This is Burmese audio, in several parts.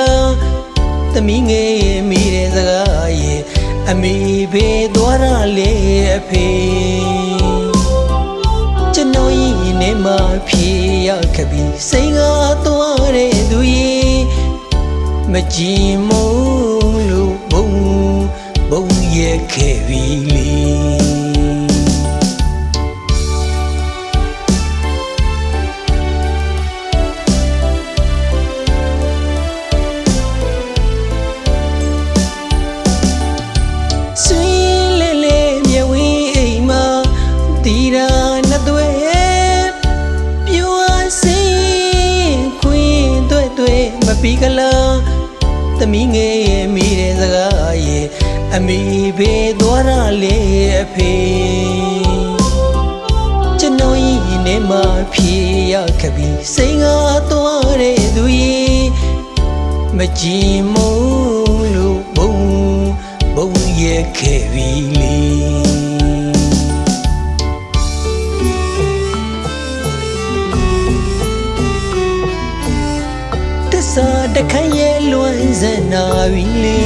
ပီကလာသမီးငယ်ရဲ့မိတဲ့စကားရဲ့အမေဖေသွားရလေအဖေကျွန်တော်ရင်နဲ့မှဖြေရခပြီးစိတ်ကားသွားတဲ့သူရဲ့မကြည်မုံလို့ဘုံဘုံရဲ့ခဲ့ပြီလေ မပီကလာသမီးငယ်ရဲ့မိတဲ့စကားရဲ့အမေဖေသွားရလေအဖေကျွန်တော်ရင်ထဲမှာဖြေရခပြီးစိတ်ကားသွားတဲ့သူရဲ့မကြည်မုံ စ္ဆာတခန့်ရဲ့လွမ်းစနာပြီလေ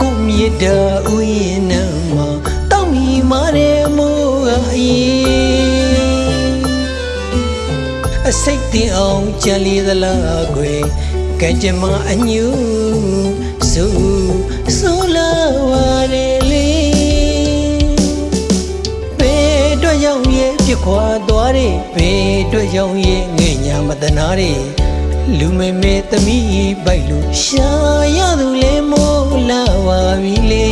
ကိုမြစ်တာဥယျာဉ်နံမှာတောင်းမီမာတဲ့မိုးအေးအစိတ်တင်အောင်ကြံလေသလားကွယ်ကံကြမ္မာအညူစူဆို က်ရောက်ရဲ့ပြစ်ခွာသွားတဲ့ဘေးအတွက်ရောက်ရဲ့ငဲ့ညာမတနာတဲ့လူမေမေသမီးပိုက်လို့ရှာရသူလေမိုးလာပါပြီလေ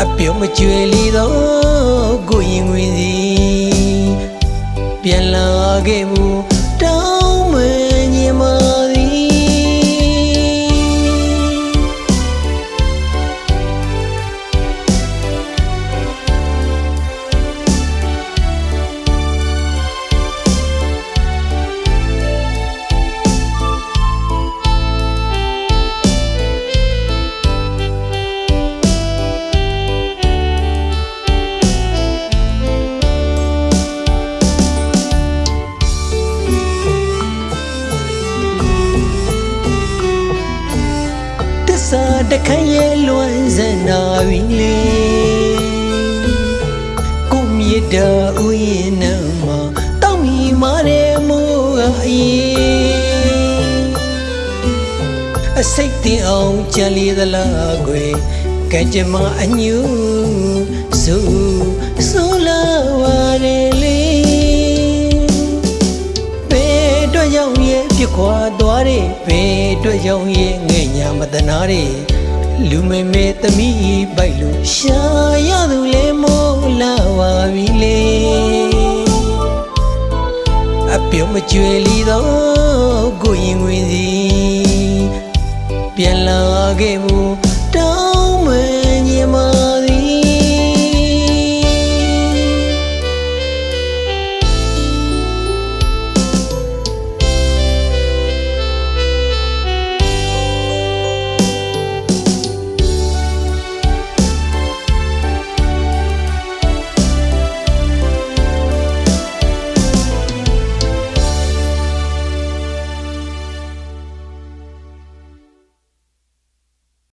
အပြုံးမကြွယ်လီတော့ကိုရင်ဝင်စီပြန်လာခဲ့မှု တခန့်ရဲ့လွမ်းစနာပြီလေကိုမြစ်တာဥယျာဉ်နံမှာတောင်းမီမာတဲ့မိုးအေးအစိတ်တင်အောင်ကြံလေသလားကွယ်ကံကြမ္မာအညူစူဆိုလာပါလေလေ စ်ခွာသွားတဲ့ဘေးအတွက်ရောက်ရဲ့ငဲ့ညာမတနာတဲ့လူမေမေသမီးပိုက်လို့ရှာရသူလေမိုးလာပါပြီလေအပြုံးမကြွယ်လီတော့ကိုရင်ဝင်စီပြန်လာခဲ့မှု